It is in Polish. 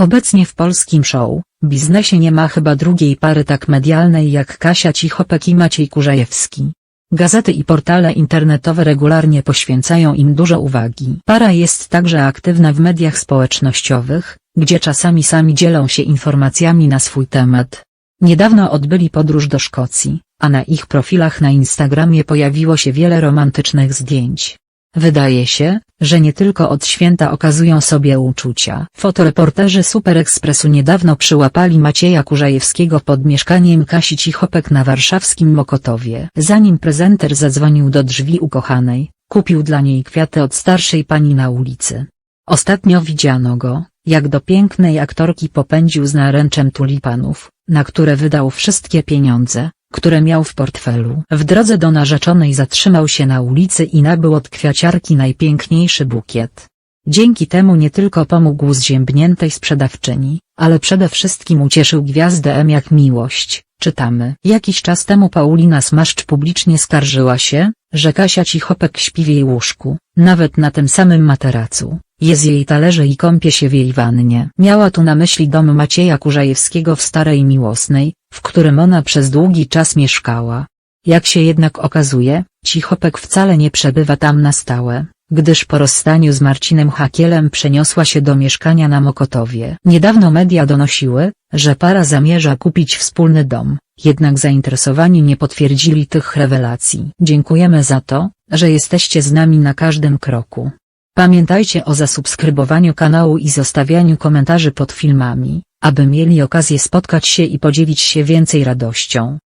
Obecnie w polskim show, biznesie nie ma chyba drugiej pary tak medialnej jak Kasia Cichopek i Maciej Kurzajewski. Gazety i portale internetowe regularnie poświęcają im dużo uwagi. Para jest także aktywna w mediach społecznościowych, gdzie czasami sami dzielą się informacjami na swój temat. Niedawno odbyli podróż do Szkocji, a na ich profilach na Instagramie pojawiło się wiele romantycznych zdjęć. Wydaje się, że nie tylko od święta okazują sobie uczucia. Fotoreporterzy Super Expressu niedawno przyłapali Macieja Kurzajewskiego pod mieszkaniem Kasi Cichopek na warszawskim Mokotowie. Zanim prezenter zadzwonił do drzwi ukochanej, kupił dla niej kwiaty od starszej pani na ulicy. Ostatnio widziano go, jak do pięknej aktorki popędził z naręczem tulipanów, na które wydał wszystkie pieniądze, które miał w portfelu. W drodze do narzeczonej zatrzymał się na ulicy i nabył od kwiaciarki najpiękniejszy bukiet. Dzięki temu nie tylko pomógł zziębniętej sprzedawczyni, ale przede wszystkim ucieszył gwiazdę M jak miłość, czytamy. Jakiś czas temu Paulina Smaszcz publicznie skarżyła się, że Kasia Cichopek śpi w jej łóżku, nawet na tym samym materacu, je z jej talerze i kąpie się w jej wannie. Miała tu na myśli dom Macieja Kurzajewskiego w Starej Miłosnej, w którym ona przez długi czas mieszkała. Jak się jednak okazuje, Cichopek wcale nie przebywa tam na stałe, gdyż po rozstaniu z Marcinem Hakielem przeniosła się do mieszkania na Mokotowie. Niedawno media donosiły, że para zamierza kupić wspólny dom, jednak zainteresowani nie potwierdzili tych rewelacji. Dziękujemy za to, że jesteście z nami na każdym kroku. Pamiętajcie o zasubskrybowaniu kanału i zostawianiu komentarzy pod filmami, aby mieli okazję spotkać się i podzielić się więcej radością.